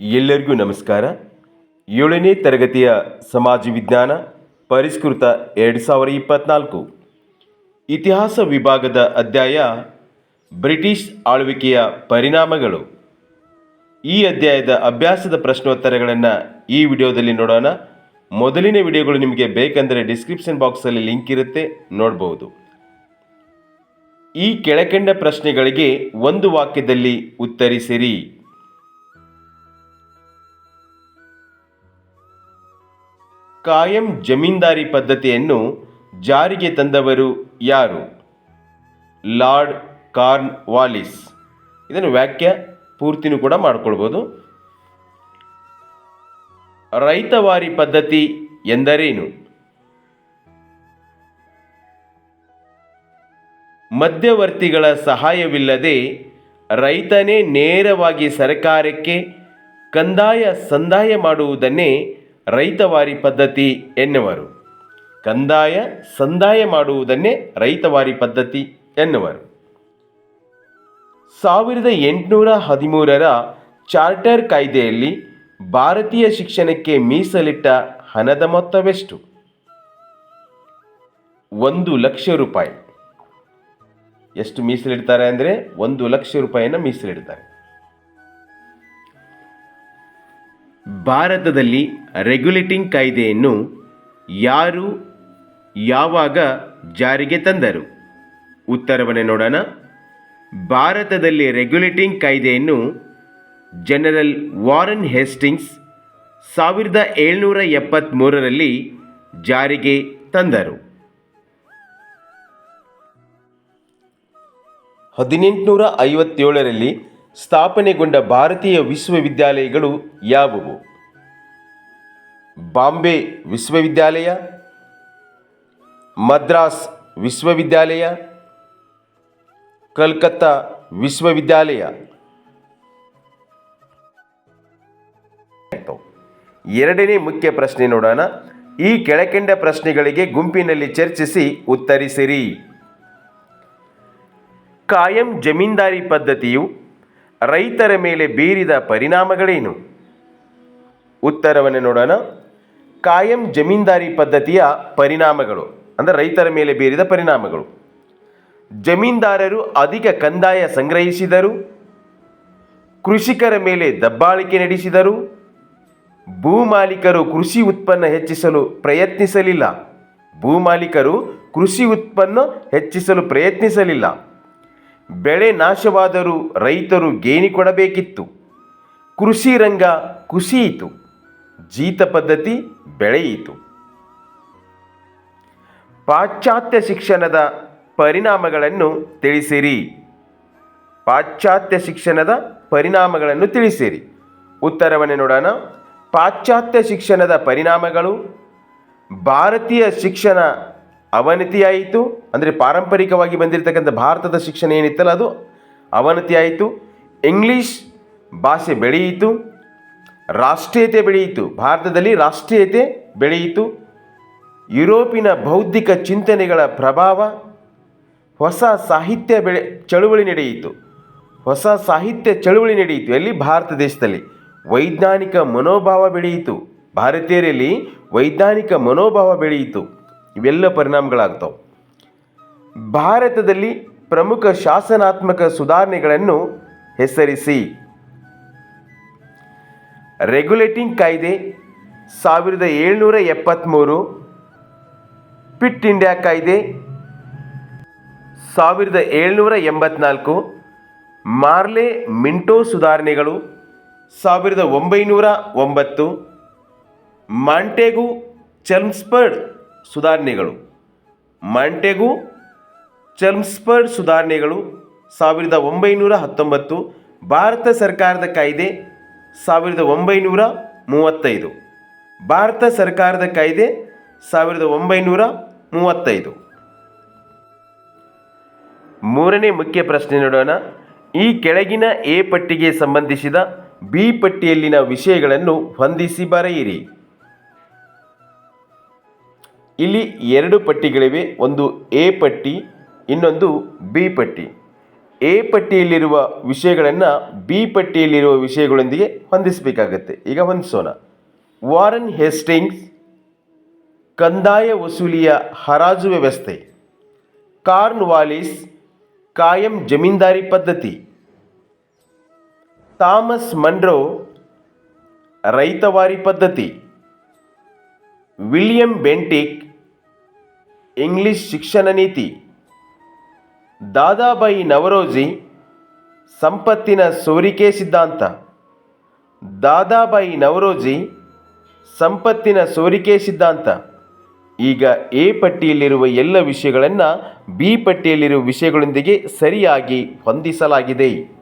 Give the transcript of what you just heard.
ಎಲ್ಲರಿಗೂ ನಮಸ್ಕಾರ. ಏಳನೇ ತರಗತಿಯ ಸಮಾಜ ವಿಜ್ಞಾನ ಪರಿಷ್ಕೃತ ಎರಡು ಸಾವಿರ ಇಪ್ಪತ್ನಾಲ್ಕು. ಇತಿಹಾಸ ವಿಭಾಗದ ಅಧ್ಯಾಯ, ಬ್ರಿಟಿಷ್ ಆಳ್ವಿಕೆಯ ಪರಿಣಾಮಗಳು. ಈ ಅಧ್ಯಾಯದ ಅಭ್ಯಾಸದ ಪ್ರಶ್ನೋತ್ತರಗಳನ್ನು ಈ ವಿಡಿಯೋದಲ್ಲಿ ನೋಡೋಣ. ಮೊದಲಿನ ವಿಡಿಯೋಗಳು ನಿಮಗೆ ಬೇಕೆಂದರೆ ಡಿಸ್ಕ್ರಿಪ್ಷನ್ ಬಾಕ್ಸಲ್ಲಿ ಲಿಂಕ್ ಇರುತ್ತೆ, ನೋಡ್ಬೋದು. ಈ ಕೆಳಕಂಡ ಪ್ರಶ್ನೆಗಳಿಗೆ ಒಂದು ವಾಕ್ಯದಲ್ಲಿ ಉತ್ತರಿಸಿರಿ. ಕಾಯಂ ಜಮೀನ್ದಾರಿ ಪದ್ಧತಿಯನ್ನು ಜಾರಿಗೆ ತಂದವರು ಯಾರು? Lord Cornwallis. ಇದನ್ನು ವ್ಯಾಖ್ಯ ಪೂರ್ತಿನೂ ಕೂಡ ಮಾಡಿಕೊಳ್ಬೋದು. ರೈತವಾರಿ ಪದ್ಧತಿ ಎಂದರೇನು? ಮಧ್ಯವರ್ತಿಗಳ ಸಹಾಯವಿಲ್ಲದೆ ರೈತನೇ ನೇರವಾಗಿ ಸರ್ಕಾರಕ್ಕೆ ಕಂದಾಯ ಸಂದಾಯ ಮಾಡುವುದನ್ನೇ ರೈತವಾರಿ ಪದ್ಧತಿ ಎನ್ನುವರು. ಕಂದಾಯ ಸಂದಾಯ ಮಾಡುವುದನ್ನೇ ರೈತವಾರಿ ಪದ್ಧತಿ ಎನ್ನುವರು. ಸಾವಿರದ ಎಂಟುನೂರ ಹದಿಮೂರರ ಚಾರ್ಟರ್ ಕಾಯ್ದೆಯಲ್ಲಿ ಭಾರತೀಯ ಶಿಕ್ಷಣಕ್ಕೆ ಮೀಸಲಿಟ್ಟ ಹಣದ ಮೊತ್ತವೆಷ್ಟು? ಒಂದು ಲಕ್ಷ ರೂಪಾಯಿ. ಎಷ್ಟು ಮೀಸಲಿಡ್ತಾರೆ ಅಂದರೆ ಒಂದು ಲಕ್ಷ ರೂಪಾಯಿಯನ್ನು ಮೀಸಲಿಡ್ತಾರೆ. ಭಾರತದಲ್ಲಿ ರೆಗ್ಯುಲೇಟಿಂಗ್ ಕಾಯ್ದೆಯನ್ನು ಯಾರು ಯಾವಾಗ ಜಾರಿಗೆ ತಂದರು? ಉತ್ತರವನ್ನು ನೋಡೋಣ. ಭಾರತದಲ್ಲಿ ರೆಗ್ಯುಲೇಟಿಂಗ್ ಕಾಯ್ದೆಯನ್ನು ಜನರಲ್ ವಾರನ್ ಹೇಸ್ಟಿಂಗ್ಸ್ ಸಾವಿರದ ಏಳ್ನೂರ ಎಪ್ಪತ್ತ್ಮೂರರಲ್ಲಿ ಜಾರಿಗೆ ತಂದರು. ಹದಿನೆಂಟುನೂರ ಐವತ್ತೇಳರಲ್ಲಿ ಸ್ಥಾಪನೆಗೊಂಡ ಭಾರತೀಯ ವಿಶ್ವವಿದ್ಯಾಲಯಗಳು ಯಾವುವು? ಬಾಂಬೆ ವಿಶ್ವವಿದ್ಯಾಲಯ, ಮದ್ರಾಸ್ ವಿಶ್ವವಿದ್ಯಾಲಯ, ಕಲ್ಕತ್ತಾ ವಿಶ್ವವಿದ್ಯಾಲಯ. ಎರಡನೇ ಮುಖ್ಯ ಪ್ರಶ್ನೆ ನೋಡೋಣ. ಈ ಕೆಳಕಂಡ ಪ್ರಶ್ನೆಗಳಿಗೆ ಗುಂಪಿನಲ್ಲಿ ಚರ್ಚಿಸಿ ಉತ್ತರಿಸಿರಿ. ಕಾಯಂ ಜಮೀನ್ದಾರಿ ಪದ್ಧತಿಯು ರೈತರ ಮೇಲೆ ಬೀರಿದ ಪರಿಣಾಮಗಳೇನು? ಉತ್ತರವನ್ನು ನೋಡೋಣ. ಕಾಯಂ ಜಮೀನ್ದಾರಿ ಪದ್ಧತಿಯ ಪರಿಣಾಮಗಳು, ಅಂದರೆ ರೈತರ ಮೇಲೆ ಬೀರಿದ ಪರಿಣಾಮಗಳು. ಜಮೀನ್ದಾರರು ಅಧಿಕ ಕಂದಾಯ ಸಂಗ್ರಹಿಸಿದರು, ಕೃಷಿಕರ ಮೇಲೆ ದಬ್ಬಾಳಿಕೆ ನಡೆಸಿದರು ಭೂಮಾಲೀಕರು ಕೃಷಿ ಉತ್ಪನ್ನ ಹೆಚ್ಚಿಸಲು ಪ್ರಯತ್ನಿಸಲಿಲ್ಲ ಭೂಮಾಲೀಕರು ಕೃಷಿ ಉತ್ಪನ್ನ ಹೆಚ್ಚಿಸಲು ಪ್ರಯತ್ನಿಸಲಿಲ್ಲ. ಬೆಳೆ ನಾಶವಾದರೂ ರೈತರು ಗೇಣಿ ಕೊಡಬೇಕಿತ್ತು, ಕೃಷಿ ರಂಗ ಕುಸಿಯಿತು. ಜೀತ ಪದ್ಧತಿ ಬೆಳೆಯಿತು. ಪಾಶ್ಚಾತ್ಯ ಶಿಕ್ಷಣದ ಪರಿಣಾಮಗಳನ್ನು ತಿಳಿಸಿರಿ. ಪಾಶ್ಚಾತ್ಯ ಶಿಕ್ಷಣದ ಪರಿಣಾಮಗಳನ್ನು ತಿಳಿಸಿರಿ. ಉತ್ತರವನ್ನು ನೋಡೋಣ. ಪಾಶ್ಚಾತ್ಯ ಶಿಕ್ಷಣದ ಪರಿಣಾಮಗಳು ಭಾರತೀಯ ಶಿಕ್ಷಣ ಅವನತಿಯಾಯಿತು. ಅಂದರೆ ಪಾರಂಪರಿಕವಾಗಿ ಬಂದಿರತಕ್ಕಂಥ ಭಾರತದ ಶಿಕ್ಷಣ ಏನಿತ್ತಲ್ಲ ಅದು ಅವನತಿಯಾಯಿತು. ಇಂಗ್ಲೀಷ್ ಭಾಷೆ ಬೆಳೆಯಿತು. ರಾಷ್ಟ್ರೀಯತೆ ಬೆಳೆಯಿತು. ಭಾರತದಲ್ಲಿ ರಾಷ್ಟ್ರೀಯತೆ ಬೆಳೆಯಿತು. ಯುರೋಪಿನ ಬೌದ್ಧಿಕ ಚಿಂತನೆಗಳ ಪ್ರಭಾವ ಹೊಸ ಸಾಹಿತ್ಯ ಬೆಳೆ ಚಳುವಳಿ ನಡೆಯಿತು. ಹೊಸ ಸಾಹಿತ್ಯ ಚಳುವಳಿ ನಡೆಯಿತು. ಎಲ್ಲಿ? ಭಾರತ ದೇಶದಲ್ಲಿ. ವೈಜ್ಞಾನಿಕ ಮನೋಭಾವ ಬೆಳೆಯಿತು. ಭಾರತೀಯರಲ್ಲಿ ವೈಜ್ಞಾನಿಕ ಮನೋಭಾವ ಬೆಳೆಯಿತು. ಇವೆಲ್ಲ ಪರಿಣಾಮಗಳಾಗ್ತವೆ. ಭಾರತದಲ್ಲಿ ಪ್ರಮುಖ ಶಾಸನಾತ್ಮಕ ಸುಧಾರಣೆಗಳನ್ನು ಹೆಸರಿಸಿ. ರೆಗ್ಯುಲೇಟಿಂಗ್ ಕಾಯ್ದೆ ಸಾವಿರದ ಏಳ್ನೂರ ಎಪ್ಪತ್ತ್ಮೂರು ಪಿಟ್ ಇಂಡಿಯಾ ಕಾಯ್ದೆ ಸಾವಿರದ ಏಳ್ನೂರ ಎಂಬತ್ನಾಲ್ಕು, ಮಾರ್ಲೆ ಮಿಂಟೋ ಸುಧಾರಣೆಗಳು ಸಾವಿರದ ಒಂಬೈನೂರ ಒಂಬತ್ತು, ಮಾಂಟೆಗು ಚಲ್ಮ್ಸ್ಬರ್ಡ್ ಸುಧಾರಣೆಗಳು. ಮಾಂಟೆಗು ಚೆಲ್ಮ್ಸ್ಪರ್ಡ್ ಸುಧಾರಣೆಗಳು ಸಾವಿರದ ಒಂಬೈನೂರ ಹತ್ತೊಂಬತ್ತು, ಭಾರತ ಸರ್ಕಾರದ ಕಾಯ್ದೆ ಸಾವಿರದ ಒಂಬೈನೂರ ಮೂವತ್ತೈದು. ಭಾರತ ಸರ್ಕಾರದ ಕಾಯ್ದೆ ಸಾವಿರದ ಒಂಬೈನೂರ ಮೂವತ್ತೈದು. ಮೂರನೇ ಮುಖ್ಯ ಪ್ರಶ್ನೆ ನೋಡೋಣ. ಈ ಕೆಳಗಿನ ಎ ಪಟ್ಟಿಗೆ ಸಂಬಂಧಿಸಿದ ಬಿ ಪಟ್ಟಿಯಲ್ಲಿನ ವಿಷಯಗಳನ್ನು ಹೊಂದಿಸಿ ಬರೆಯಿರಿ. ಇಲ್ಲಿ ಎರಡು ಪಟ್ಟಿಗಳಿವೆ. ಒಂದು ಎ ಪಟ್ಟಿ, ಇನ್ನೊಂದು ಬಿ ಪಟ್ಟಿ. ಎ ಪಟ್ಟಿಯಲ್ಲಿರುವ ವಿಷಯಗಳನ್ನು ಬಿ ಪಟ್ಟಿಯಲ್ಲಿರುವ ವಿಷಯಗಳೊಂದಿಗೆ ಹೊಂದಿಸಬೇಕಾಗತ್ತೆ. ಈಗ ಹೊಂದಿಸೋಣ. ವಾರನ್ ಹೇಸ್ಟಿಂಗ್ಸ್ ಕಂದಾಯ ವಸೂಲಿಯ ಹರಾಜು ವ್ಯವಸ್ಥೆ. ಕಾರ್ನ್ ವಾಲಿಸ್ ಕಾಯಂ ಜಮೀನ್ದಾರಿ ಪದ್ಧತಿ. ಥಾಮಸ್ ಮನ್ರೋ ರೈತವಾರಿ ಪದ್ಧತಿ. ವಿಲಿಯಂ ಬೆಂಟಿಕ್ ಇಂಗ್ಲಿಷ್ ಶಿಕ್ಷಣ ನೀತಿ. ದಾದಾಬಾಯಿ ನವರೋಜಿ ಸಂಪತ್ತಿನ ಸೋರಿಕೆ ಸಿದ್ಧಾಂತ. ದಾದಾಬಾಯಿ ನವರೋಜಿ ಸಂಪತ್ತಿನ ಸೋರಿಕೆ ಸಿದ್ಧಾಂತ. ಈಗ ಎ ಪಟ್ಟಿಯಲ್ಲಿರುವ ಎಲ್ಲ ವಿಷಯಗಳನ್ನು ಬಿ ಪಟ್ಟಿಯಲ್ಲಿರುವ ವಿಷಯಗಳೊಂದಿಗೆ ಸರಿಯಾಗಿ ಹೊಂದಿಸಲಾಗಿದೆ.